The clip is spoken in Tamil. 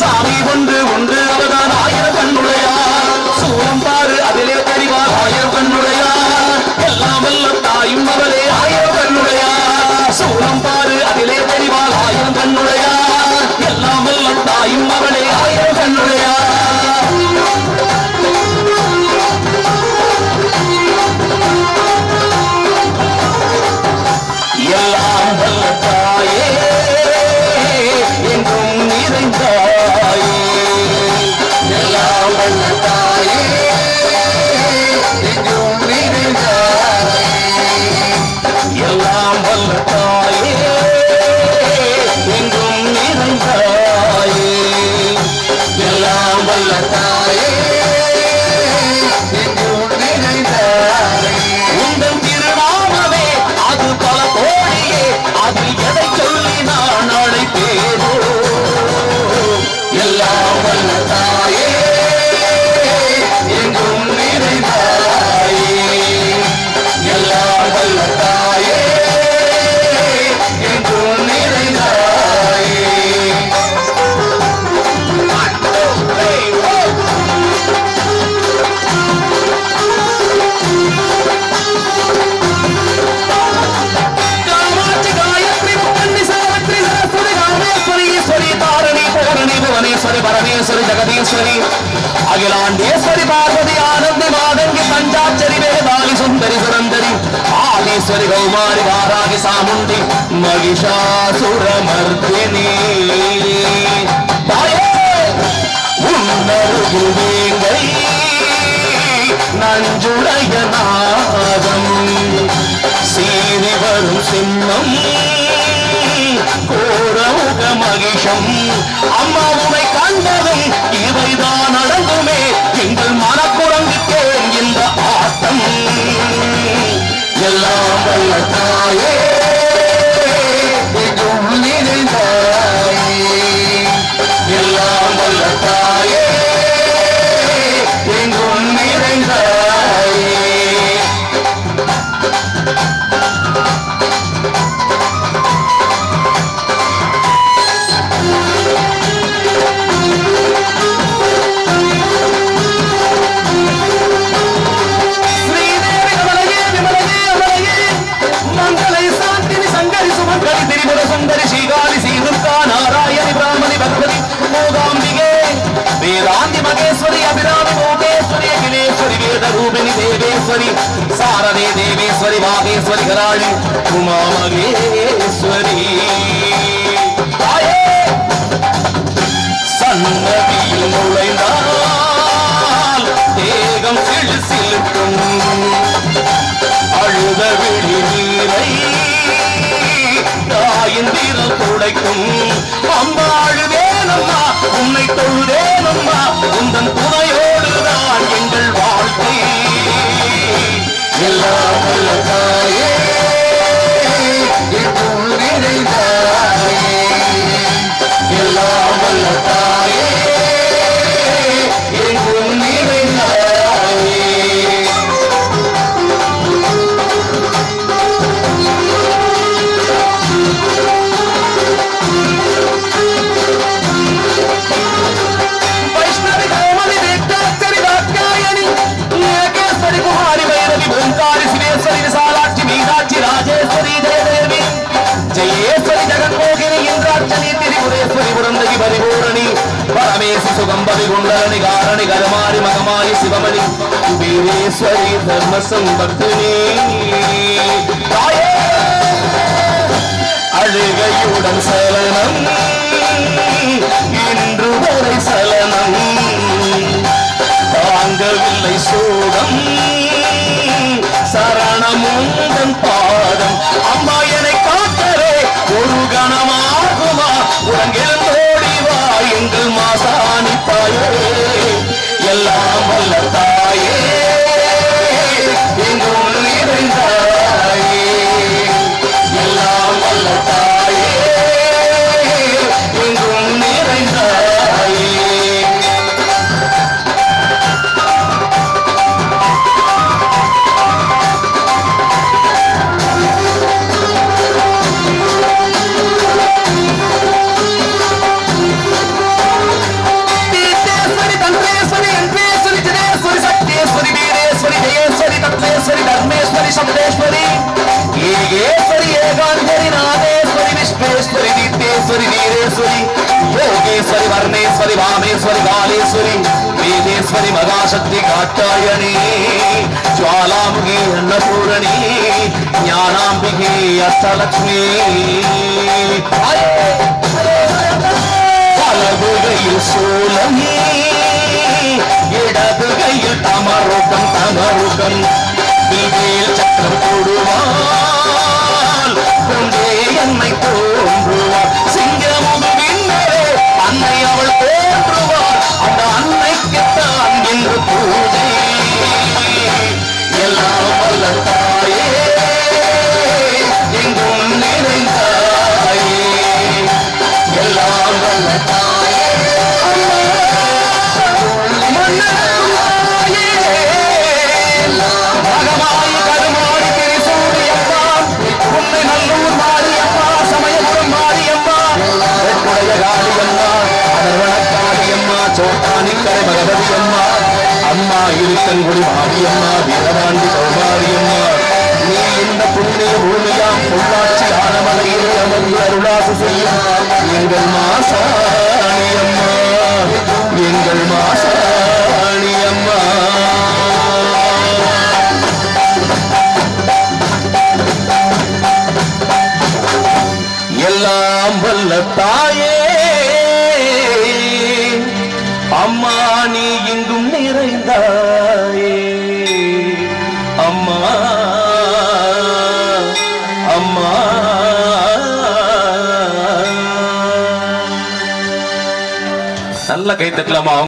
சாமி ஒன்று எல்லாம் வல்ல தாயே அகிலாண்டேஸ்வரி பார்வதி ஆனந்தி மாதங்கி பஞ்சாச்சரி வேதாலி சுந்தரி சுரந்தரி. ஆதீஸ்வரி கௌமாரி வாராகி சாமுண்டி மகிஷாசுரமர்த்தினி. உன்னருகுவேங்கை நஞ்சுடைய நாதம். சீறி வரும் சிம்மம் கோரமுக மகிஷம் அம்மாவும் నాగేశ్వరి అభిరామి భూమేశ్వరి అఖిలేశ్వరి వేద రూపిణి దేవేశ్వరి సారదే దేవేశ్వరి వాగేశ్వరి కరాళి ఉమామగేశ్వరి சன்னதியில் நுழைந்தால் தேகம் சிழு சிலுக்கும் அழுத விழி நீரை தாயின் திரு துடைக்கும் அம்பாளுவே தொழுதேனம்மா உந்தன் புத சுகம்பதி குண்டலனி காரணி கதமாரி மகமாரி சிவமணி. வீரேஸ்வரி தர்ம சம்பத்தினி அழுகையுடன் சரணம் நித்யேஸ்வரி நீரேஸ்வரி. யோகேஸ்வரி வர்ணேஸ்வரி வாமேஸ்வரி காலேஸ்வரி வேதேஸ்வரி மகாசக்தி காட்டாயணி. ஜுவாலாமுகி அன்னபூரணி. ஞானாம்பிகை அஷ்டலட்சுமி வலதுகையில் சூலமே எங்கள் மாசாணி அம்மா எங்கள் மாசாணி அம்மா எல்லாம் வல்ல தாயே அம்மா நீ இங்கும் நிறைந்தாயே. நல்ல கை தட்டலாமா?